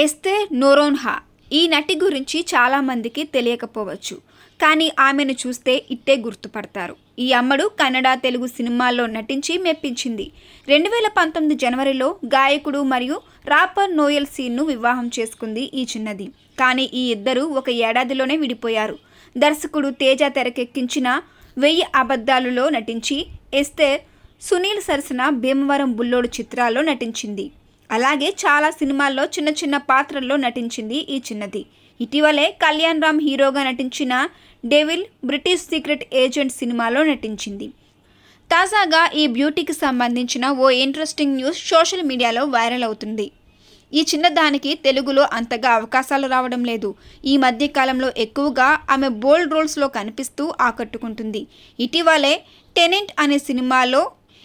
ఎస్తే నోరోన్హా. ఈ నటి గురించి చాలామందికి తెలియకపోవచ్చు. కానీ ఆమెను చూస్తే ఇట్టే గుర్తుపడతారు. ఈ అమ్మడు కన్నడ తెలుగు సినిమాల్లో నటించి మెప్పించింది. రెండు వేల పంతొమ్మిది జనవరిలో గాయకుడు మరియు రాపర్ నోయల్ సీన్ను వివాహం చేసుకుంది ఈ చిన్నది. కానీ ఈ ఇద్దరు ఒక ఏడాదిలోనే విడిపోయారు. దర్శకుడు తేజ తెరకెక్కించిన వెయ్యి అబద్ధాలులో నటించి ఎస్తే సునీల్ సరసన భీమవరం బుల్లోడు చిత్రాల్లో నటించింది. అలాగే చాలా సినిమాల్లో చిన్న చిన్న పాత్రల్లో నటించింది ఈ చిన్నది. ఇటీవలే కళ్యాణ్ రామ్ హీరోగా నటించిన డెవిల్ బ్రిటిష్ సీక్రెట్ ఏజెంట్ సినిమాలో నటించింది. తాజాగా ఈ బ్యూటీకి సంబంధించిన ఓ ఇంట్రెస్టింగ్ న్యూస్ సోషల్ మీడియాలో వైరల్ అవుతుంది. ఈ చిన్నదానికి తెలుగులో అంతగా అవకాశాలు రావడం లేదు. ఈ మధ్య కాలంలో ఎక్కువగా ఆమె బోల్డ్ రోల్స్లో కనిపిస్తూ ఆకట్టుకుంటుంది. ఇటీవలే టెనెంట్ అనే సినిమాలో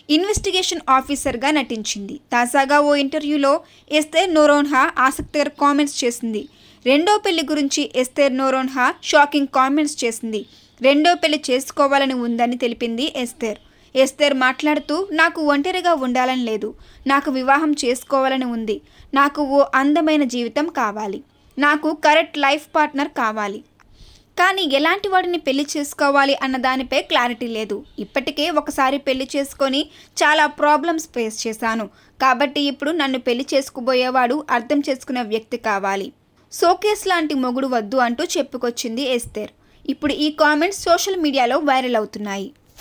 ఇన్వెస్టిగేషన్ ఆఫీసర్గా నటించింది. తాజాగా ఓ ఇంటర్వ్యూలో ఎస్తేర్ నోరోన్హా ఆసక్తికర కామెంట్స్ చేసింది. రెండో పెళ్ళి గురించి ఎస్తేర్ నోరోన్హా షాకింగ్ కామెంట్స్ చేసింది. రెండో పెళ్ళి చేసుకోవాలని ఉందని తెలిపింది ఎస్తేర్. ఎస్తేర్ మాట్లాడుతూ నాకు ఒంటరిగా ఉండాలని లేదు. నాకు వివాహం చేసుకోవాలని ఉంది. నాకు ఓ అందమైన జీవితం కావాలి. నాకు కరెక్ట్ లైఫ్ పార్ట్నర్ కావాలి. కానీ ఎలాంటి వాడిని పెళ్ళి చేసుకోవాలి అన్న దానిపై క్లారిటీ లేదు. ఇప్పటికే ఒకసారి పెళ్ళి చేసుకొని చాలా ప్రాబ్లమ్స్ ఫేస్ చేశాను. కాబట్టి ఇప్పుడు నన్ను పెళ్ళి చేసుకుపోయేవాడు అర్థం చేసుకునే వ్యక్తి కావాలి. సోకేస్ లాంటి మొగుడు వద్దు అంటూ చెప్పుకొచ్చింది ఎస్తేర్. ఇప్పుడు ఈ కామెంట్స్ సోషల్ మీడియాలో వైరల్ అవుతున్నాయి.